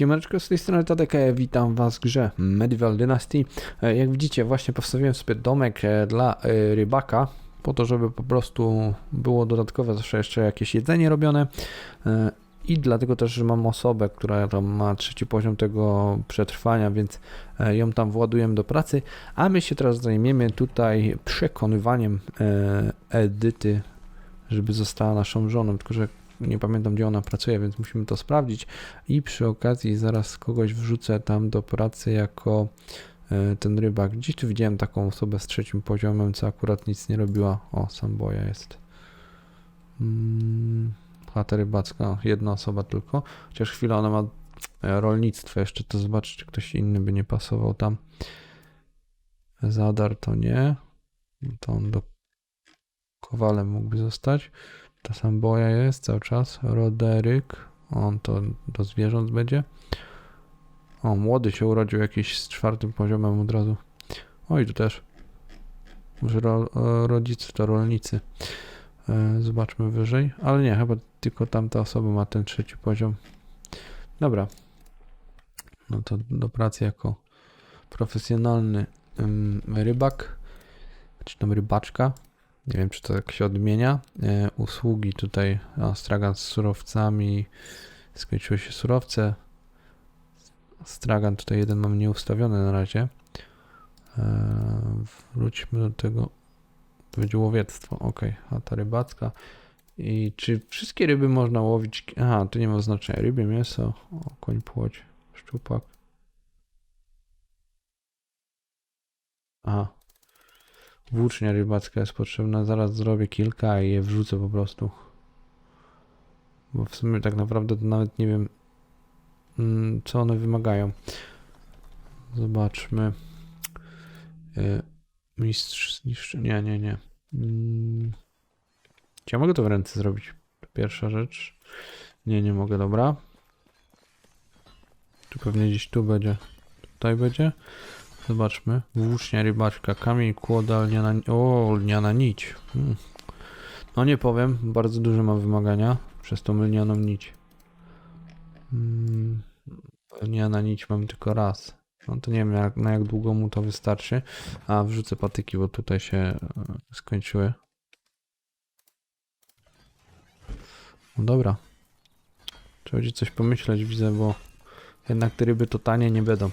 Siemaneczko, z tej strony Tadek, witam was w grze Medieval Dynasty. E, Jak widzicie, właśnie postawiłem sobie domek e, dla e, rybaka, po to, żeby po prostu było dodatkowe zawsze jeszcze jakieś jedzenie robione. I dlatego też, że mam osobę, która tam ma trzeci poziom tego przetrwania, więc ją tam władujemy do pracy. A my się teraz zajmiemy tutaj przekonywaniem Edyty, żeby została naszą żoną, tylko że nie pamiętam gdzie ona pracuje, więc musimy to sprawdzić. I przy okazji zaraz kogoś wrzucę tam do pracy jako e, ten rybak. Gdzieś tu widziałem taką osobę z trzecim poziomem, co akurat nic nie robiła. O, Samboja jest. Mm, chata rybacka, jedna osoba tylko. Chociaż chwilę ona ma e, rolnictwo jeszcze, to zobaczyć, czy ktoś inny by nie pasował tam. Zadar to nie. To on do Kowalem mógłby zostać. Ta Samboja jest cały czas. Roderyk. On to do zwierząt będzie. O, młody się urodził jakiś z czwartym poziomem od razu. Oj, tu też. Może ro, rodzice to rolnicy. E, zobaczmy wyżej. Ale nie, chyba tylko tamta osoba ma ten trzeci poziom. Dobra. No to do pracy jako profesjonalny ym, rybak. Czy tam rybaczka. Nie wiem, czy to tak się odmienia. E, usługi tutaj, o, stragan z surowcami. Skończyły się surowce. Stragan tutaj jeden mam nieustawiony na razie. E, wróćmy do tego. To będzie łowiectwo. Ok, a ta rybacka. I czy wszystkie ryby można łowić? Aha, tu nie ma znaczenia. Rybie mięso, o, koń płoć, szczupak. Aha, Włócznia rybacka jest potrzebna. Zaraz zrobię kilka i je wrzucę po prostu. Bo w sumie tak naprawdę to nawet nie wiem, mm, co one wymagają. Zobaczmy. Y, Mistrz zniszczy. Nie, nie, nie. Mm. Czy ja mogę to w ręce zrobić? Pierwsza rzecz. Nie, nie mogę, dobra. Tu pewnie gdzieś tu będzie. Tutaj będzie. Zobaczmy. Włócznia, rybaczka, kamień, kłoda, lniana... O, lniana nić. Hmm. No nie powiem, bardzo duże ma wymagania przez tą lnianą nić. Hmm. Lniana nić mam tylko raz. No to nie wiem jak, na jak długo mu to wystarczy. A, wrzucę patyki, bo tutaj się e, skończyły. No dobra. Trzeba będzie coś pomyśleć, widzę, bo jednak te ryby to tanie nie będą.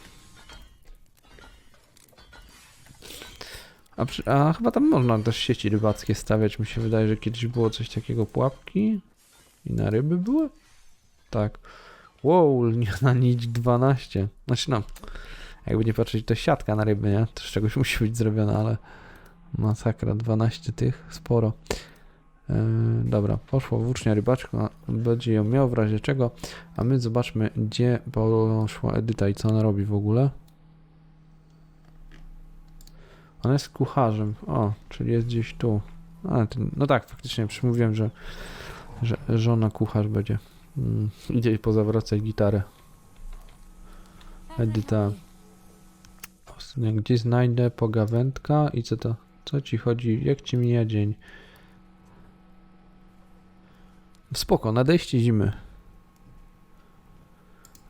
A, przy, a chyba tam można też sieci rybackie stawiać. Mi się wydaje, że kiedyś było coś takiego, pułapki i na ryby były? Tak. Wow, lniana nić 12. Znaczy no, jakby nie patrzeć, to siatka na ryby, nie? To z czegoś musi być zrobione, ale masakra, 12 tych, sporo. Yy, dobra, poszło włócznia rybaczka, będzie ją miał w razie czego, a my zobaczmy, gdzie poszła Edyta i co ona robi w ogóle. On jest kucharzem. O, czyli jest gdzieś tu. A, ten, no tak, faktycznie przymówiłem, że, że żona kucharz będzie. Mm, idzie pozawracać gitarę. Edyta. Gdzie znajdę pogawędka i co to? Co ci chodzi? Jak ci mija dzień? Spoko, nadejście zimy.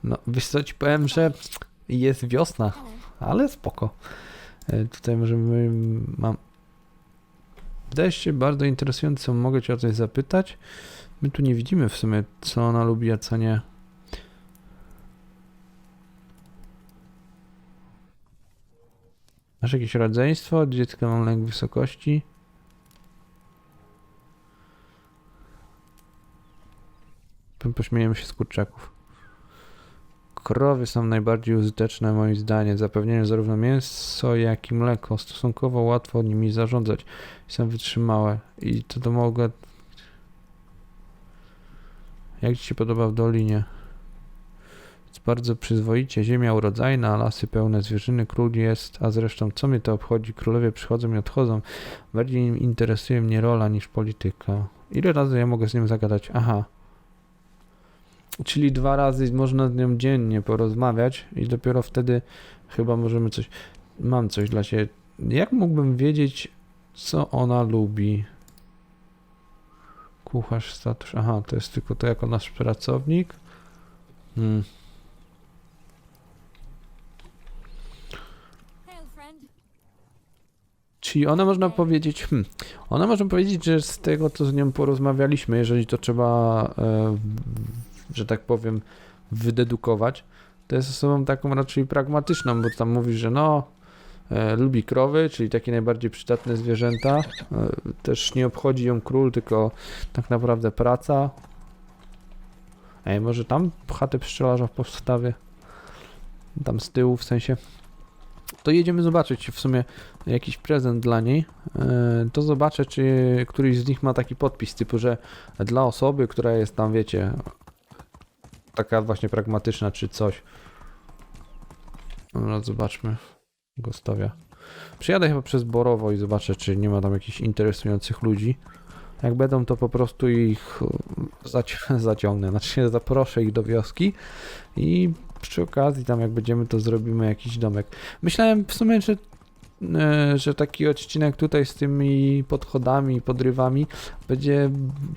No, wiesz co ci powiem, że jest wiosna, ale spoko. E, Tutaj możemy. Mam. Wydaje się bardzo interesującą. Mogę Cię o coś zapytać? My tu nie widzimy w sumie, co ona lubi, a co nie. Masz jakieś rodzeństwo? Od dziecka mam lęk wysokości. Pośmiejemy się z kurczaków. Krowy są najbardziej użyteczne moim zdaniem. Zapewniają zarówno mięso, jak i mleko. Stosunkowo łatwo nimi zarządzać. Są wytrzymałe. I to to mogę... Jak Ci się podoba w Dolinie? Jest bardzo przyzwoicie. Ziemia urodzajna, lasy pełne zwierzyny. Król jest, a zresztą co mnie to obchodzi? Królowie przychodzą i odchodzą. Bardziej interesuje mnie rola niż polityka. Ile razy ja mogę z nim zagadać? Aha. Czyli dwa razy można z nią dziennie porozmawiać i dopiero wtedy chyba możemy coś. Mam coś dla siebie. Jak mógłbym wiedzieć, co ona lubi? Kucharz status. Aha, to jest tylko to jako nasz pracownik. Hmm. Czyli ona można powiedzieć, hmm, ona można powiedzieć, że z tego co z nią porozmawialiśmy, jeżeli to trzeba e, że tak powiem, wydedukować, to jest osobą taką raczej pragmatyczną, bo tam mówi, że no, e, lubi krowy, czyli takie najbardziej przydatne zwierzęta. E, też nie obchodzi ją król, tylko tak naprawdę praca. Ej, może tam chatę pszczelarza powstawię? Tam z tyłu w sensie. To jedziemy zobaczyć w sumie jakiś prezent dla niej. E, To zobaczę, czy któryś z nich ma taki podpis typu, że dla osoby, która jest tam, wiecie, taka właśnie pragmatyczna czy coś. No, zobaczmy. Gostowia. Przyjadę chyba przez Borowo i zobaczę, czy nie ma tam jakichś interesujących ludzi. Jak będą, to po prostu ich e, zaci- zaciągnę. Znaczy zaproszę ich do wioski i przy okazji tam jak będziemy, to zrobimy jakiś domek. Myślałem w sumie, że, że taki odcinek tutaj z tymi podchodami podrywami będzie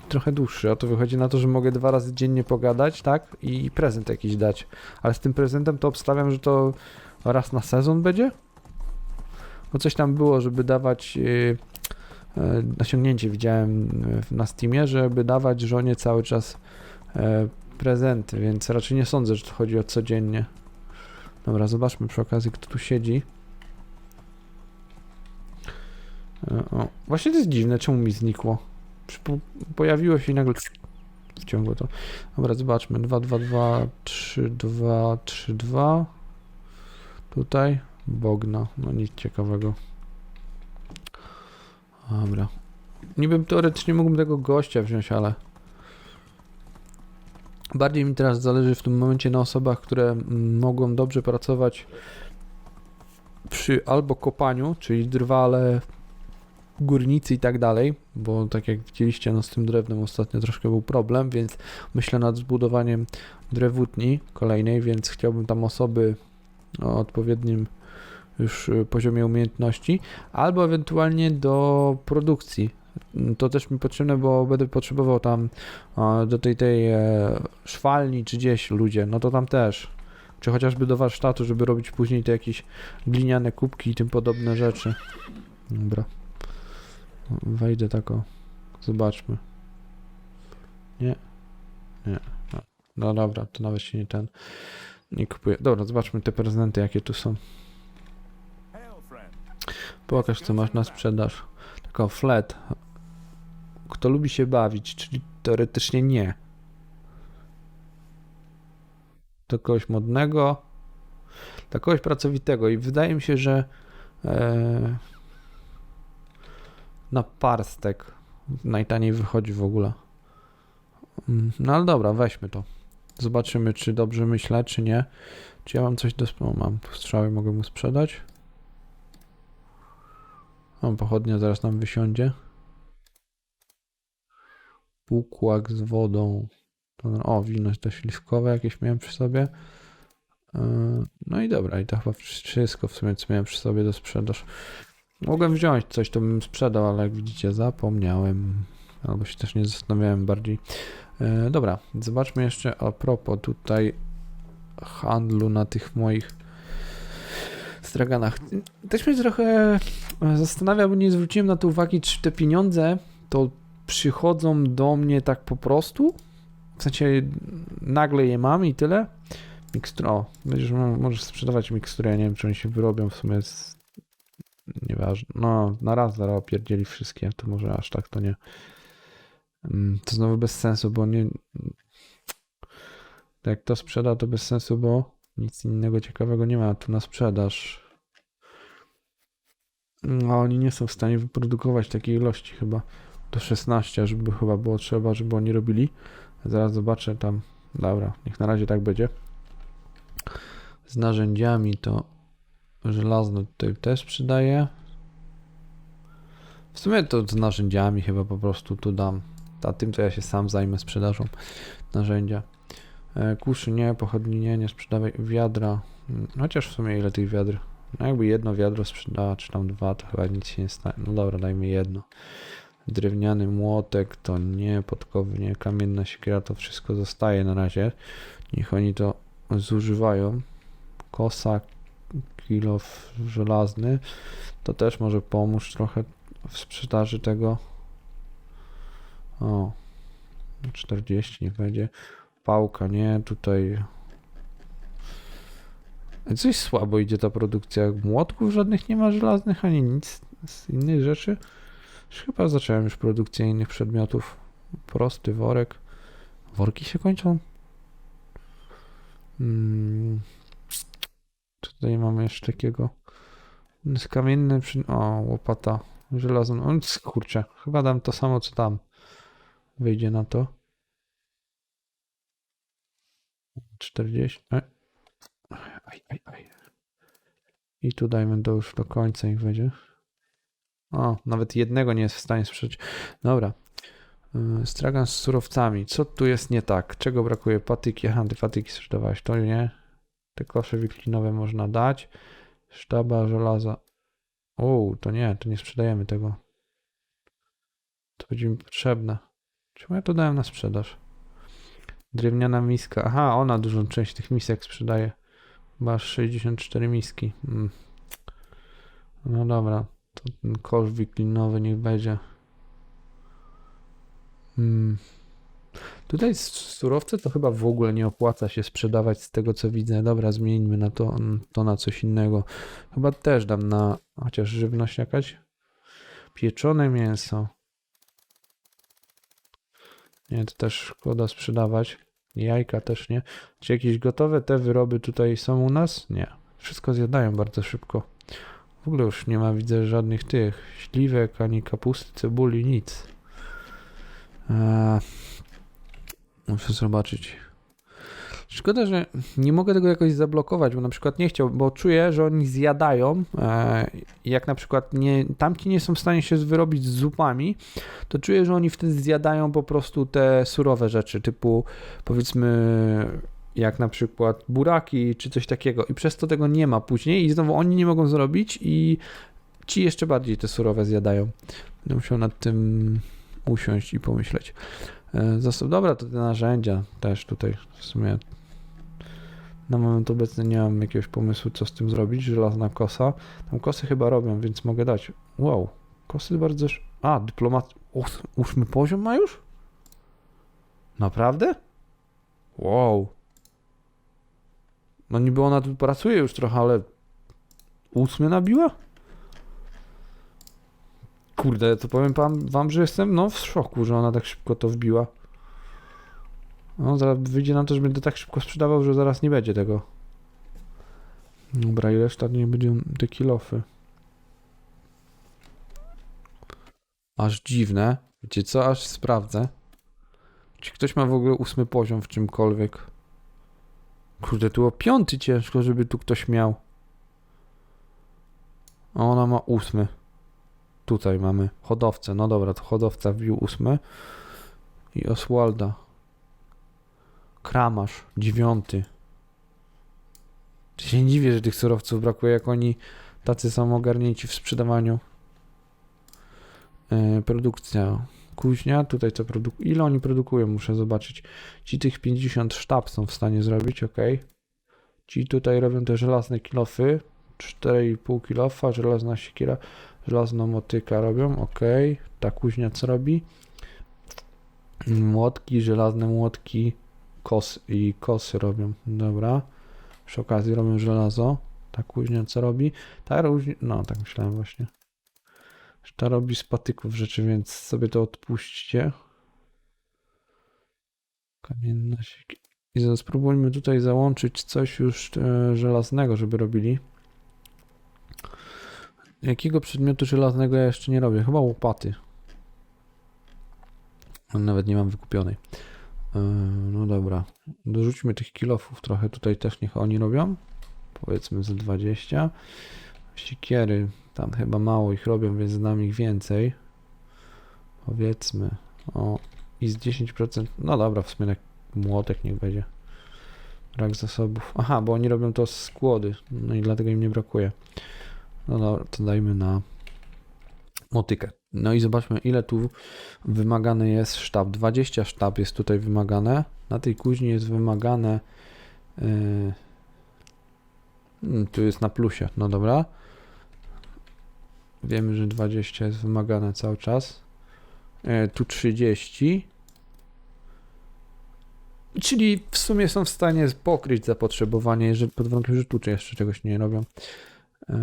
trochę dłuższy. A to wychodzi na to, że mogę dwa razy dziennie pogadać, tak? I prezent jakiś dać. Ale z tym prezentem to obstawiam, że to raz na sezon będzie? Bo coś tam było, żeby dawać yy, yy, nasiągnięcie widziałem yy, na Steamie, żeby dawać żonie cały czas prezenty, więc raczej nie sądzę, że to chodzi o codziennie. Dobra, zobaczmy przy okazji, kto tu siedzi. E, O, właśnie to jest dziwne, czemu mi znikło? Pojawiło się i nagle wciągło to. Dobra, zobaczmy. 2, 2, 2, 3, 2, 3, 2. Tutaj Bogna. No nic ciekawego. Dobra. Niby teoretycznie mógłbym tego gościa wziąć, ale bardziej mi teraz zależy w tym momencie na osobach, które mogą dobrze pracować przy albo kopaniu, czyli drwale, górnicy i tak dalej, bo tak jak widzieliście, no z tym drewnem ostatnio troszkę był problem, więc myślę nad zbudowaniem drewutni kolejnej, więc chciałbym tam osoby o odpowiednim już y, poziomie umiejętności, albo ewentualnie do produkcji. To też mi potrzebne, bo będę potrzebował tam do tej tej e, szwalni czy gdzieś ludzie, no to tam też. Czy chociażby do warsztatu, żeby robić później te jakieś gliniane kubki i tym podobne rzeczy. Dobra. Wejdę tak o. Zobaczmy. Nie. Nie. No, no dobra, to nawet się nie ten. Nie kupuję. Dobra, zobaczmy te prezenty, jakie tu są. Pokaż, co masz na sprzedaż. Tylko flat. Kto lubi się bawić, czyli teoretycznie nie. Do kogoś modnego, dla kogoś pracowitego i wydaje mi się, że e, na parstek najtaniej wychodzi w ogóle. Mm, No ale dobra, weźmy to. Zobaczymy, czy dobrze myślę, czy nie. Czy ja mam coś do... O, mam strzały, mogę mu sprzedać. Mam pochodnia, zaraz nam wysiądzie. Pukłak z wodą. O, wino te śliwkowe jakieś miałem przy sobie. Yy, No i dobra, i to chyba wszystko w sumie, co miałem przy sobie do sprzedaż. Mogłem wziąć coś, to bym sprzedał, ale jak widzicie, zapomniałem. Albo się też nie zastanawiałem bardziej. Yy, Dobra, zobaczmy jeszcze a propos tutaj handlu na tych moich straganach. Też mnie trochę zastanawia, bo nie zwróciłem na to uwagi, czy te pieniądze to przychodzą do mnie tak po prostu? W sensie nagle je mam i tyle? Mikstura, o, będziesz, mo- możesz sprzedawać mikstury, ja nie wiem, czy oni się wyrobią w sumie z... Nieważne, no, na raz zaraz opierdzieli wszystkie, to może aż tak to nie... Mm, To znowu bez sensu, bo nie... Jak to sprzeda, to bez sensu, bo nic innego ciekawego nie ma tu na sprzedaż. No, oni nie są w stanie wyprodukować takiej ilości chyba do 16, żeby chyba było trzeba, żeby oni robili. Zaraz zobaczę tam. Dobra, niech na razie tak będzie. Z narzędziami to żelazno tutaj też przydaje. W sumie to z narzędziami chyba po prostu tu dam. A tym to ja się sam zajmę sprzedażą narzędzia. E, Kuszy nie, pochodni nie, nie sprzedawaj wiadra. Mm, Chociaż w sumie ile tych wiadr? No jakby jedno wiadro sprzedała, czy tam dwa, to chyba nic się nie stanie. No dobra, dajmy jedno. Drewniany młotek to nie, podkowy nie, kamienna siekiera to wszystko zostaje na razie. Niech oni to zużywają. Kosa, kilo żelazny. To też może pomóc trochę w sprzedaży tego. O, 40 niech będzie. Pałka, nie, tutaj Coś słabo idzie ta produkcja. Młotków żadnych nie ma żelaznych, ani nic z innych rzeczy. Chyba zacząłem już produkcję innych przedmiotów. Prosty worek. Worki się kończą? Tutaj mamy jeszcze takiego. Z kamienny przy... O, łopata żelazna. O, kurczę, chyba dam to samo co tam. Wyjdzie na to. 40. E. Aj, aj, aj. I tu dajmy to już do końca ich będzie. O, nawet jednego nie jest w stanie sprzedać. Dobra. Yy, Stragan z surowcami. Co tu jest nie tak? Czego brakuje? Patyki. Aha, ty patyki sprzedawałeś. To nie. Te kosze wiklinowe można dać. Sztaba żelaza. O, to nie, to nie sprzedajemy tego. To będzie mi potrzebne. Czemu ja to dałem na sprzedaż? Drewniana miska. Aha, ona dużą część tych misek sprzedaje. Masz 64 miski. Mm. No dobra, to ten kosz wiklinowy niech będzie. Mm. Tutaj surowce to chyba w ogóle nie opłaca się sprzedawać z tego co widzę. Dobra, zmieńmy na to, to na coś innego. Chyba też dam na chociaż żywność jakaś. Pieczone mięso. Nie, to też szkoda sprzedawać. Jajka też nie. Czy jakieś gotowe te wyroby tutaj są u nas? Nie. Wszystko zjadają bardzo szybko. W ogóle już nie ma, widzę, żadnych tych śliwek, ani kapusty, cebuli, nic. Eee, muszę zobaczyć. Szkoda, że nie mogę tego jakoś zablokować, bo na przykład nie chciał, bo czuję, że oni zjadają. E, jak na przykład nie, tamci nie są w stanie się wyrobić z zupami, to czuję, że oni wtedy zjadają po prostu te surowe rzeczy, typu powiedzmy jak na przykład buraki czy coś takiego i przez to tego nie ma później i znowu oni nie mogą zrobić i ci jeszcze bardziej te surowe zjadają. Będę musiał nad tym usiąść i pomyśleć. E, Zostaw, dobra, to te narzędzia też tutaj w sumie na moment obecny nie mam jakiegoś pomysłu, co z tym zrobić. Żelazna kosa. Tam kosy chyba robią, więc mogę dać. Wow, kosy bardzo... A, dyplomat... Ós- Ósmy poziom ma już? Naprawdę? Wow. No niby ona tu pracuje już trochę, ale... Ósmy nabiła? Kurde, to powiem wam, wam, że jestem no w szoku, że ona tak szybko to wbiła. No, zaraz wyjdzie na to, że będę tak szybko sprzedawał, że zaraz nie będzie tego. Dobra, i reszta nie będzie te kilofy. Aż dziwne. Wiecie co? Aż sprawdzę. Czy ktoś ma w ogóle ósmy poziom w czymkolwiek? Kurde, tu o piąty ciężko, żeby tu ktoś miał. A ona ma ósmy. Tutaj mamy hodowcę. No dobra, to hodowca wbił ósmy. I Oswalda. Kramarz, dziewiąty. Się nie dziwię, że tych surowców brakuje, jak oni tacy są ogarnięci w sprzedawaniu. Yy, produkcja. Kuźnia, tutaj co produk... Ile oni produkują, muszę zobaczyć. Ci tych 50 sztab są w stanie zrobić, ok. Ci tutaj robią te żelazne kilofy. 4,5 kilofa, żelazna siekiera, żelazną motyka robią, ok. Ta kuźnia co robi? Młotki, żelazne młotki, kos i kosy robią. Dobra. Przy okazji robią żelazo. Ta kuźnia co robi? Ta różni... No, tak myślałem właśnie. Ta robi z patyków rzeczy, więc sobie to odpuśćcie. Kamienna siekiera. I spróbujmy tutaj załączyć coś już e, żelaznego, żeby robili. Jakiego przedmiotu żelaznego ja jeszcze nie robię? Chyba łopaty. Nawet nie mam wykupionej. Yy, No dobra. Dorzućmy tych kilofów trochę tutaj też niech oni robią. Powiedzmy z 20. Sikiery. Tam chyba mało ich robią, więc znam ich więcej. Powiedzmy. O. I z 10%. No dobra, w sumie tak młotek niech będzie. Brak zasobów. Aha, bo oni robią to z skłody. No i dlatego im nie brakuje. No dobra, to dajmy na motykę. No i zobaczmy, ile tu wymagany jest sztab. 20 sztab jest tutaj wymagane. Na tej kuźni jest wymagane yy, Mm, Tu jest na plusie, no dobra. Wiemy, że 20 jest wymagane cały czas. E, tu 30. Czyli w sumie są w stanie pokryć zapotrzebowanie, jeżeli pod warunkiem, że tu jeszcze czegoś nie robią. E,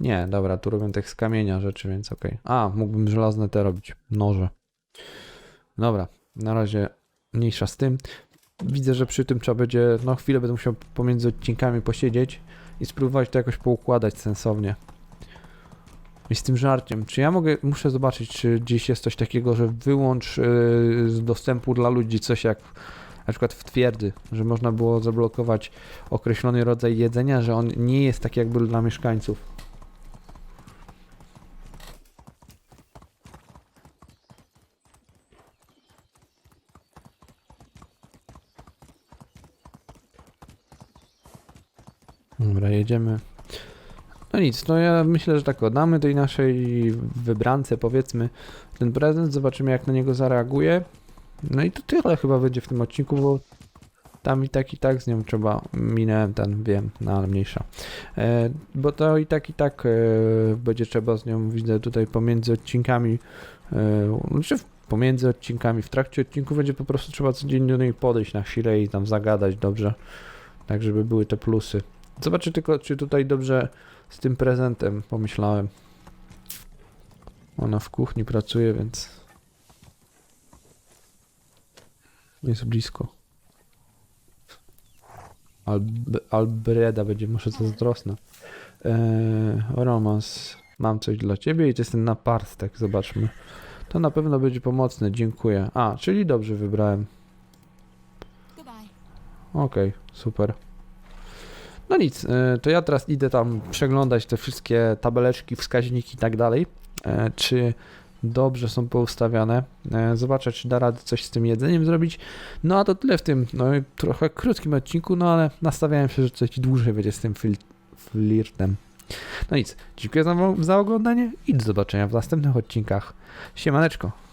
nie, dobra, tu robią tak z kamienia rzeczy, więc okej. A, mógłbym żelazne te robić. Noże. Dobra, na razie mniejsza z tym. Widzę, że przy tym trzeba będzie, no chwilę będę musiał pomiędzy odcinkami posiedzieć i spróbować to jakoś poukładać sensownie. I z tym żarciem, czy ja mogę, muszę zobaczyć, czy gdzieś jest coś takiego, że wyłącz yy, z dostępu dla ludzi coś jak na przykład w twierdzy, że można było zablokować określony rodzaj jedzenia, że on nie jest tak jakby dla mieszkańców. Dobra, jedziemy. No nic, no ja myślę, że tak o, damy tej naszej wybrance powiedzmy ten prezent, zobaczymy jak na niego zareaguje. No i to tyle chyba będzie w tym odcinku, bo tam i tak i tak z nią trzeba, minąłem ten, wiem, no ale mniejsza. E, bo to i tak i tak e, będzie trzeba z nią, widzę tutaj pomiędzy odcinkami, e, znaczy pomiędzy odcinkami, w trakcie odcinku będzie po prostu trzeba codziennie do niej podejść na chwilę i tam zagadać dobrze, tak żeby były te plusy. Zobaczę tylko, czy tutaj dobrze z tym prezentem pomyślałem. Ona w kuchni pracuje, więc jest blisko. Alb Albreda będzie może zazdrosna. Eee, romans. Mam coś dla ciebie i to jest ten naparstek, zobaczmy. To na pewno będzie pomocne, dziękuję. A, czyli dobrze wybrałem. Goodbye. Okej, super. No nic, e, to ja teraz idę tam przeglądać te wszystkie tabeleczki, wskaźniki i tak dalej. e, Czy dobrze są poustawiane. E, Zobaczę, czy da radę coś z tym jedzeniem zrobić. No a to tyle w tym no, trochę krótkim odcinku, no ale nastawiałem się, że coś dłużej będzie z tym fil- flirtem. No nic, dziękuję za, za oglądanie i do zobaczenia w następnych odcinkach. Siemaneczko.